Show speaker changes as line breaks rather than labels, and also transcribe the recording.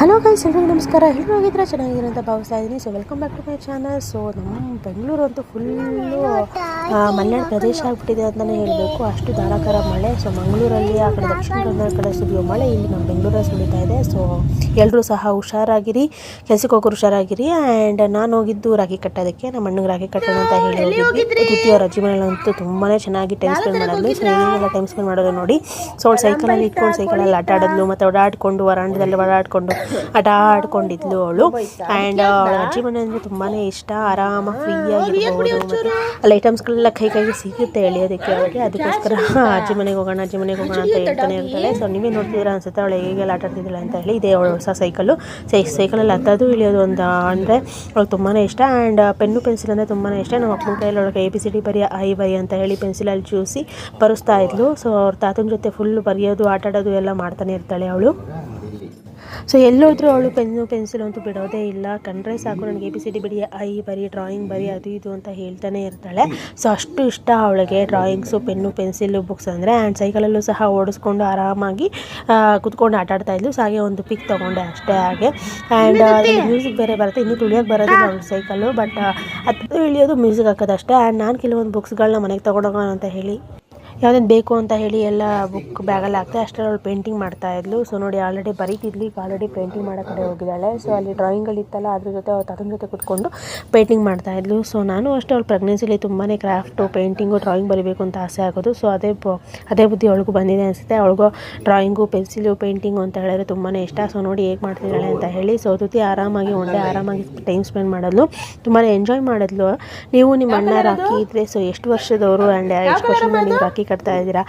Hello guys ಎಲ್ರಿಗೂ ನಮಸ್ಕಾರ. ಎಲ್ಲರೂ ಹೋಗಿದ್ರೆ ಚೆನ್ನಾಗಿರೋ ಅಂತ ಭಾವಿಸ್ತಾ ಇದ್ದೀನಿ. So welcome back to my channel so ನಮ್ಮ ಬೆಂಗಳೂರು ಅಂತೂ ಫುಲ್ಲು ಮಲೆನಾಡು ಪ್ರದೇಶ ಆಗ್ಬಿಟ್ಟಿದೆ ಅಂತಲೇ ಹೇಳಬೇಕು. ಅಷ್ಟು ಧಾರಾಕಾರ ಮಳೆ. ಸೊ ಮಂಗಳೂರಲ್ಲಿ ಆ ಕಡೆ ದಕ್ಷಿಣ ಕನ್ನಡ ಕಡೆ ಸುರಿಯೋ ಮಳೆ. ಇಲ್ಲಿ ನಮ್ಮ ಬೆಂಗಳೂರಲ್ಲಿ ಸುರಿತಾ ಇದೆ. ಸೊ ಎಲ್ಲರೂ ಸಹ ಹುಷಾರಾಗಿರಿ. ಕೆಲಸಕ್ಕೆ ಹೋಗೋರು ಹುಷಾರಾಗಿರಿ. ಆ್ಯಂಡ್ ನಾನು ಹೋಗಿದ್ದು ರಾಗಿ ಕಟ್ಟೋದಕ್ಕೆ ನಮ್ಮ ಅಣ್ಣಗೆ ರಾಗಿ ಕಟ್ಟೋಣ ಅಂತ ಹೇಳಿ ಹೋಗಿದ್ವಿ. ದ್ವಿತೀಯ ರಜೆ ಮನೇಲಂತೂ ತುಂಬಾ ಚೆನ್ನಾಗಿ ಟೈಮ್ ಸ್ಪೆಂಡ್ ಮಾಡಿದ್ವಿ ಸೊ ಏನೆಲ್ಲ ಟೈಮ್ ಸ್ಪೆಂಡ್ ಮಾಡೋದು ನೋಡಿ. ಸೊ ಅವಳು ಸೈಕಲಲ್ಲಿ ಇಟ್ಕೊಂಡು ಸೈಕಲಲ್ಲಿ ಆಟ ಆಡಿದ್ಲು. ಮತ್ತು ಓಡಾಡ್ಕೊಂಡು ವರಾಂಡದಲ್ಲಿ ಓಡಾಡ್ಕೊಂಡು ಆಟ ಆಡ್ಕೊಂಡಿದ್ಲು ಅವಳು. ಆ್ಯಂಡ್ ಅವಳ ಅಜ್ಜಿ ಮನೆ ಅಂದರೆ ತುಂಬಾ ಇಷ್ಟ. ಆರಾಮಾಗಿ ಫ್ರೀಯಾಗಿರ್ಬೋದು ಮತ್ತು ಐಟಮ್ಸ್ಗಳೆಲ್ಲ ಕೈ ಕೈಗೆ ಸಿಗುತ್ತೆ ಎಳಿಯೋದಕ್ಕೆ ಅವಳಿಗೆ ಅದಕ್ಕೋಸ್ಕರ ಅಜ್ಜಿ ಮನೆಗೆ ಹೋಗೋಣ ಅಜ್ಜಿ ಮನೆಗೆ ಹೋಗೋಣ ಅಂತ ಹೇಳ್ತಾನೆ ಇರ್ತಾಳೆ ಸೊ ನೀವೇ ನೋಡ್ತಿದ್ದೀರಾ ಅನ್ಸುತ್ತೆ ಅವಳು ಹೇಗೆಲ್ಲ ಆಟ ಆಡ್ತಿದ್ದಾಳೆ ಅಂತ ಹೇಳಿ ಇದೇ ಅವಳು ಹೊಸ ಸೈಕಲ್ಲು ಸೈ ಸೈಕಲಲ್ಲಿ ಹತ್ತೋದು ಇಳಿಯೋದು ಒಂದು ಅಂದರೆ ಅವಳಿಗೆ ತುಂಬಾ ಇಷ್ಟ. ಆ್ಯಂಡ್ ಪೆನ್ನು ಪೆನ್ಸಿಲ್ ಅಂದರೆ ತುಂಬಾ ಇಷ್ಟ. ನಮ್ಮ ಅಪ್ಪನ ಕೈಯಲ್ಲಿ ಅವಳಿಗೆ ಎ ಬಿ ಸಿ ಡಿ ಬರೀ ಐ ಬೈ ಅಂತ ಹೇಳಿ ಪೆನ್ಸಿಲಲ್ಲಿ ಚೂಸಿ ಬರೆಸ್ತಾ ಇದ್ಲು. ಸೊ ಅವ್ರ ತಾತನ ಜೊತೆ ಫುಲ್ ಬರೆಯೋದು ಆಟ ಆಡೋದು ಎಲ್ಲ ಮಾಡ್ತಾನೆ ಇರ್ತಾಳೆ ಅವಳು. ಸೊ ಎಲ್ಲೋದ್ರೂ ಅವಳು ಪೆನ್ನು ಪೆನ್ಸಿಲ್ ಅಂತೂ ಬಿಡೋದೇ ಇಲ್ಲ. ಕಂಡ್ರೆ ಸಾಕು ನನಗೆ ಎ ಬಿ ಸಿ ಡಿ ಬಿಡಿ ಐ ಬರಿ ಡ್ರಾಯಿಂಗ್ ಬರಿ ಅದು ಇದು ಅಂತ ಹೇಳ್ತಾನೆ ಇರ್ತಾಳೆ. ಸೊ ಅಷ್ಟು ಇಷ್ಟ ಅವಳಿಗೆ ಡ್ರಾಯಿಂಗ್ಸು ಪೆನ್ನು ಪೆನ್ಸಿಲು ಬುಕ್ಸ್ ಅಂದರೆ. ಆ್ಯಂಡ್ ಸೈಕಲಲ್ಲೂ ಸಹ ಓಡಿಸ್ಕೊಂಡು ಆರಾಮಾಗಿ ಕುತ್ಕೊಂಡು ಆಟ ಆಡ್ತಾ ಇದ್ಲು. ಸೊ ಹಾಗೆ ಒಂದು ಪಿಕ್ ತೊಗೊಂಡೆ ಅಷ್ಟೇ ಹಾಗೆ. ಆ್ಯಂಡ್ ಮ್ಯೂಸಿಕ್ ಬೇರೆ ಬರುತ್ತೆ. ಇನ್ನೂ ತುಳಿಯೋಕ್ಕೆ ಬರೋದಿಲ್ಲ ಅವಳು ಸೈಕಲ್ಲು ಬಟ್ ಅದು ಇಳಿಯೋದು ಮ್ಯೂಸಿಕ್ ಹಾಕೋದಷ್ಟೇ. ಆ್ಯಂಡ್ ನಾನು ಕೆಲವೊಂದು ಬುಕ್ಸ್ಗಳನ್ನ ಮನೆಗೆ ತೊಗೊಂಡೋಗೋಣ ಅಂತ ಹೇಳಿ. ಯಾವುದೇನು ಬೇಕು ಅಂತ ಹೇಳಿ ಎಲ್ಲ ಬುಕ್ ಬ್ಯಾಗಲ್ಲಿ ಹಾಕ್ತೆ ಅಷ್ಟರಲ್ಲಿ ಅವಳು ಪೇಂಟಿಂಗ್ ಮಾಡ್ತಾ ಇದ್ಲು. ಸೊ ನೋಡಿ ಆಲ್ರೆಡಿ ಬರೀತಿದ್ಲು. ಈಗ ಆಲ್ರೆಡಿ ಪೇಂಟಿಂಗ್ ಮಾಡೋ ಕಡೆ ಹೋಗಿದ್ದಾಳೆ. ಸೊ ಅಲ್ಲಿ ಡ್ರಾಯಿಂಗಲ್ಲಿ ಇತ್ತಲ್ಲ ಅದ್ರ ಜೊತೆ ಅವ್ರ ತಾತನ ಜೊತೆ ಕುತ್ಕೊಂಡು ಪೇಂಟಿಂಗ್ ಮಾಡ್ತಾ ಇದ್ಲು. ಸೊ ನಾನು ಅಷ್ಟೇ ಅವಳು ಪ್ರೆಗ್ನೆನ್ಸಿಲಿ ತುಂಬಾ ಕ್ರಾಫ್ಟು ಪೇಂಟಿಂಗು ಡ್ರಾಯಿಂಗ್ ಬರೀಬೇಕು ಅಂತ ಆಸೆ ಆಗೋದು. ಸೊ ಅದೇ ಅದೇ ಬುದ್ಧಿ ಅವಳಿಗೂ ಬಂದಿದೆ ಅನಿಸುತ್ತೆ. ಅವಳಿಗೂ ಡ್ರಾಯಿಂಗು ಪೆನ್ಸಿಲು ಪೇಂಟಿಂಗು ಅಂತ ಹೇಳಿದ್ರೆ ತುಂಬಾ ಇಷ್ಟ. ಸೊ ನೋಡಿ ಹೇಗೆ ಮಾಡ್ತಿದ್ದಾಳೆ ಅಂತ ಹೇಳಿ. ಸೊ ತುತಿ ಆರಾಮಾಗಿ ಒಂದೇ ಆರಾಮಾಗಿ ಟೈಮ್ ಸ್ಪೆಂಡ್ ಮಾಡಿದ್ಲು. ತುಂಬಾ ಎಂಜಾಯ್ ಮಾಡಿದ್ಲು. ನೀವು ನಿಮ್ಮ ಅಣ್ಣ ರಾಕಿ ಇದ್ರೆ ಸೊ ಎಷ್ಟು ವರ್ಷದವರು ಆ್ಯಂಡ್ ಎಷ್ಟು ವರ್ಷದಿಂದ ನೀವು ರಾಖಿ ಕಟ್ತಾ ಇದ್ದೀರಾ?